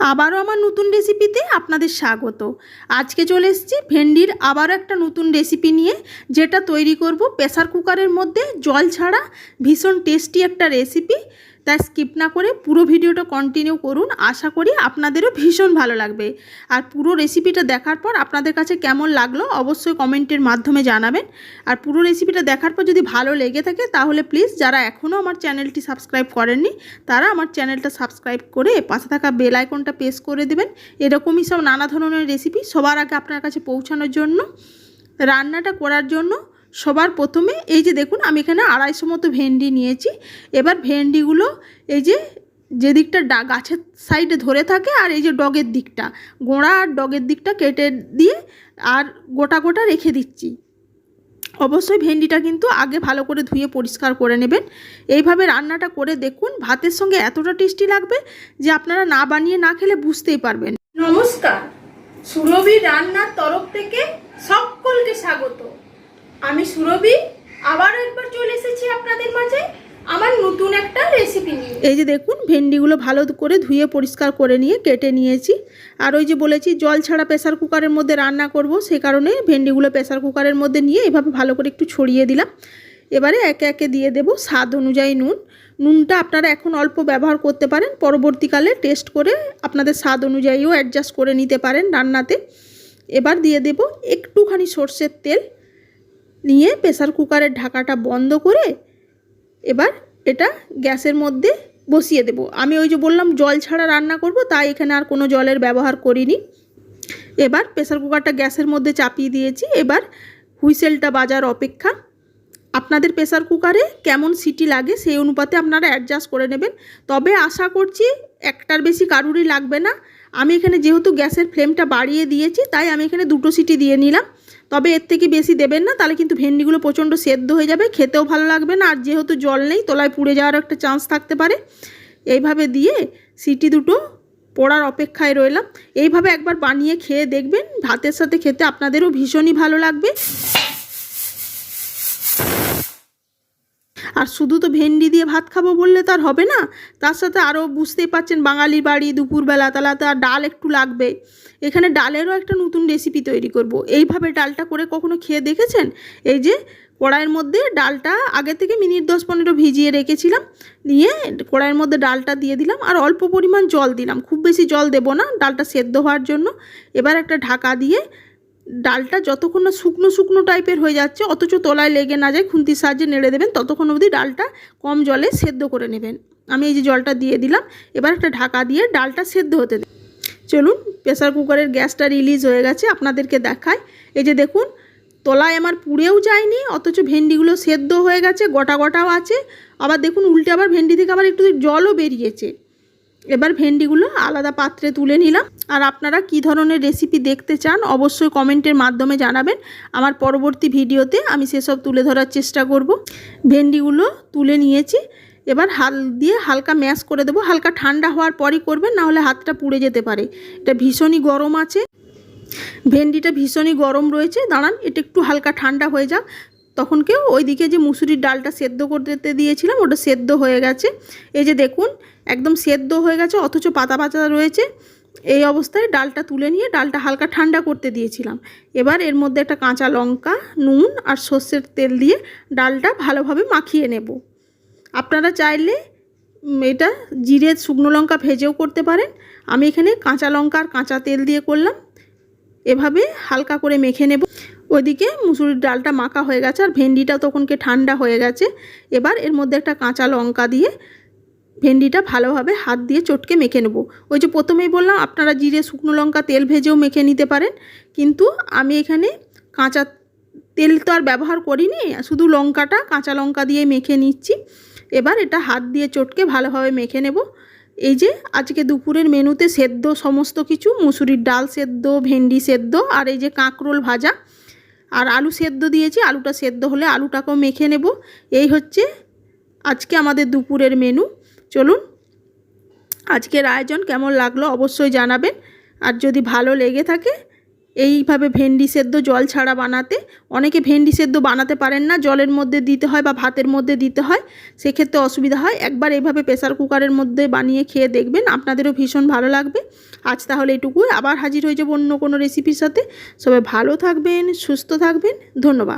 আবারও আমার নতুন রেসিপিতে আপনাদের স্বাগত। আজকে চলে এসেছি ভেন্ডির আবারও একটা নতুন রেসিপি নিয়ে, যেটা তৈরি করব প্রেসার কুকারের মধ্যে। জল ছাড়া ভীষণ টেস্টি একটা রেসিপি। তাই স্কিপ না করে পুরো ভিডিওটা কন্টিনিউ করুন। আশা করি আপনাদেরও ভীষণ ভালো লাগবে। আর পুরো রেসিপিটা দেখার পর আপনাদের কাছে কেমন লাগল অবশ্যই কমেন্টের মাধ্যমে জানাবেন। আর পুরো রেসিপিটা দেখার পর যদি ভালো লেগে থাকে তাহলে প্লিজ যারা এখনও আমার চ্যানেলটি সাবস্ক্রাইব করেননি, তারা আমার চ্যানেলটা সাবস্ক্রাইব করে পাশে থাকা বেল আইকনটা প্রেস করে দেবেন। এরকমই সব নানা ধরনের রেসিপি সবার আগে আপনার কাছে পৌঁছানোর জন্য, রান্নাটা করার জন্য সবার প্রথমে এই যে দেখুন, আমি এখানে আড়াইশো মতো ভেন্ডি নিয়েছি। এবার ভেন্ডিগুলো এই যে যে দিকটা ডা গাছের সাইডে ধরে থাকে আর এই যে ডগের দিকটা। গোড়া আর ডগের দিকটা কেটে দিয়ে আর গোটা গোটা রেখে দিচ্ছি। অবশ্যই ভেন্ডিটা কিন্তু আগে ভালো করে ধুয়ে পরিষ্কার করে নেবেন। এইভাবে রান্নাটা করে দেখুন, ভাতের সঙ্গে এতটা টেস্টি লাগবে যে আপনারা না বানিয়ে না খেলে বুঝতেই পারবেন। নমস্কার, সুরভি রান্নার তরফ থেকে সকলকে স্বাগত। আমি সুরভি, আবারও একবার চলে এসেছি আপনাদের মাঝে আমার নতুন একটা রেসিপি নিয়ে। এই যে দেখুন, ভেন্ডিগুলো ভালো করে ধুয়ে পরিষ্কার করে নিয়ে কেটে নিয়েছি। আর ওই যে বলেছি, জল ছাড়া প্রেসার কুকারের মধ্যে রান্না করব, সে কারণে ভেন্ডিগুলো প্রেসার কুকারের মধ্যে নিয়ে এভাবে ভালো করে একটু ছড়িয়ে দিলাম। এবারে একে একে দিয়ে দেব স্বাদ অনুযায়ী নুন। নুনটা আপনারা এখন অল্প ব্যবহার করতে পারেন, পরবর্তীকালে টেস্ট করে আপনাদের স্বাদ অনুযায়ীও অ্যাডজাস্ট করে নিতে পারেন রান্নাতে। এবার দিয়ে দেব একটুখানি সর্ষের তেল। নিয়ে প্রেসার কুকারের ঢাকাটা বন্ধ করে এবার এটা গ্যাসের মধ্যে বসিয়ে দেব। আমি ওই যে বললাম জল ছাড়া রান্না করব, তাই এখানে আর কোনো জলের ব্যবহার করিনি। এবার প্রেসার কুকারটা গ্যাসের মধ্যে চাপিয়ে দিয়েছি। এবার হুইসেলটা বাজার অপেক্ষা। আপনাদের প্রেসার কুকারে কেমন সিটি লাগে সেই অনুপাতে আপনারা অ্যাডজাস্ট করে নেবেন। তবে আশা করছি একটার বেশি কারুরই লাগবে না। আমি এখানে যেহেতু গ্যাসের ফ্লেমটা বাড়িয়ে দিয়েছি, তাই আমি এখানে দুটো সিটি দিয়ে নিলাম। তবে এর থেকে বেশি দেবেন না, তাহলে কিন্তু ভেন্ডিগুলো প্রচণ্ড সেদ্ধ হয়ে যাবে, খেতেও ভালো লাগবে না, আর যেহেতু জল নেই, তলায় পুড়ে যাওয়ার একটা চান্স থাকতে পারে। এইভাবে দিয়ে সিটি দুটো পড়ার অপেক্ষায় রইলাম। এইভাবে একবার বানিয়ে খেয়ে দেখবেন, ভাতের সাথে খেতে আপনাদেরও ভীষণই ভালো লাগবে। আর শুধু তো ভেন্ডি দিয়ে ভাত খাব বললে তো আর হবে না। তার সাথে আরও বুঝতেই পারছেন বাঙালি বাড়ি, দুপুরবেলা তাহলে তো আর ডাল একটু লাগবে। এখানে ডালেরও একটা নতুন রেসিপি তৈরি করব। এইভাবে ডালটা করে কখনো খেয়ে দেখেছেন? এই যে কড়াইয়ের মধ্যে ডালটা আগে থেকে মিনিট দশ পনেরো ভিজিয়ে রেখেছিলাম, নিয়ে কড়াইয়ের মধ্যে ডালটা দিয়ে দিলাম আর অল্প পরিমাণ জল দিলাম। খুব বেশি জল দেব না, ডালটা সেদ্ধ হওয়ার জন্য। এবার একটা ঢাকা দিয়ে ডালটা যতক্ষণ না শুকনো শুকনো টাইপের হয়ে যাচ্ছে, অথচ তলায় লেগে না যায়, খুন্তির সাহায্যে নেড়ে দেবেন, ততক্ষণ অবধি ডালটা কম জলে সেদ্ধ করে নেবেন। আমি এই যে জলটা দিয়ে দিলাম, এবার একটা ঢাকা দিয়ে ডালটা সেদ্ধ হতে চলুন প্রেসার কুকারের গ্যাসটা রিলিজ হয়ে গেছে, আপনাদেরকে দেখায় এই যে দেখুন, তলায় আমার পুড়েও যায়নি, অথচ ভেন্ডিগুলো সেদ্ধ হয়ে গেছে, গোটা গোটাও আছে। আবার দেখুন, উল্টে আবার ভেন্ডি থেকে আবার একটু জলও বেরিয়েছে। এবার ভেন্ডিগুলো আলাদা পাত্রে তুলে নিলাম। আর আপনারা কি ধরনের রেসিপি দেখতে চান অবশ্যই কমেন্টের মাধ্যমে জানাবেন। আমার পরবর্তী ভিডিওতে আমি সেসব তুলে ধরার চেষ্টা করব। ভেন্ডিগুলো তুলে নিয়েছি। এবার হাল দিয়ে হালকা ম্যাশ করে দেবো। হালকা ঠান্ডা হওয়ার পরই করবেন নাহলে হাতটা পুড়ে যেতে পারে। এটা ভীষণই গরম আছে। ভেন্ডিটা ভীষণই গরম রয়েছে। দাঁড়ান, এটা একটু হালকা ঠান্ডা হয়ে যাক। তখন কেউ ওইদিকে যে মুসুরির ডালটা সেদ্ধ করতে দিয়েছিলাম, ওটা সেদ্ধ হয়ে গেছে। এই যে দেখুন, একদম সেদ্ধ হয়ে গেছে, অথচ পাতা পাতা রয়েছে। এই অবস্থায় ডালটা তুলে নিয়ে ডালটা হালকা ঠান্ডা করতে দিয়েছিলাম। এবার এর মধ্যে একটা কাঁচা লঙ্কা, নুন আর সর্ষের তেল দিয়ে ডালটা ভালোভাবে মাখিয়ে নেব। আপনারা চাইলে এটা জিরে, শুকনো লঙ্কা ভেজেও করতে পারেন। আমি এখানে কাঁচা লঙ্কা আর কাঁচা তেল দিয়ে করলাম। এভাবে হালকা করে মেখে নেব। ওইদিকে মুসুরির ডালটা মাখা হয়ে গেছে আর ভেন্ডিটা তখনকে ঠান্ডা হয়ে গেছে। এবার এর মধ্যে একটা কাঁচা লঙ্কা দিয়ে ভেন্ডিটা ভালোভাবে হাত দিয়ে চটকে মেখে নেব। ওই যে প্রথমেই বললাম, আপনারা জিরে, শুকনো লঙ্কা, তেল ভেজেও মেখে নিতে পারেন। কিন্তু আমি এখানে কাঁচা তেল তো আর ব্যবহার করিনি, শুধু লঙ্কাটা, কাঁচা লঙ্কা দিয়ে মেখে নিচ্ছি। এবার এটা হাত দিয়ে চটকে ভালোভাবে মেখে নেব। এই যে আজকে দুপুরের মেনুতে সেদ্ধ সমস্ত কিছু, মুসুরির ডাল সেদ্ধ, ভেন্ডি সেদ্ধ, আর এই যে কাঁকরোল ভাজা। আর আলু সেদ্ধ দিয়েছি, আলুটা সেদ্ধ হলে আলুটাকেও মেখে নেব। এই হচ্ছে আজকে আমাদের দুপুরের মেনু। চলুন, আজকের আয়োজন কেমন লাগল অবশ্যই জানাবেন। আর যদি ভালো লেগে থাকে এইভাবে ভেন্ডি সেদ্ধ জল ছাড়া বানাতে, অনেকে ভেন্ডি সেদ্ধ বানাতে পারেন না, জলের মধ্যে দিতে হয় বা ভাতের মধ্যে দিতে হয়, সেক্ষেত্রে অসুবিধা হয়। একবার এইভাবে প্রেশার কুকারের মধ্যে বানিয়ে খেয়ে দেখবেন, আপনাদেরও ভীষণ ভালো লাগবে। আজ তাহলে এটুকুই, আবার হাজির হয়ে যাব অন্য কোনো রেসিপির সাথে। সবাই ভালো থাকবেন, সুস্থ থাকবেন, ধন্যবাদ।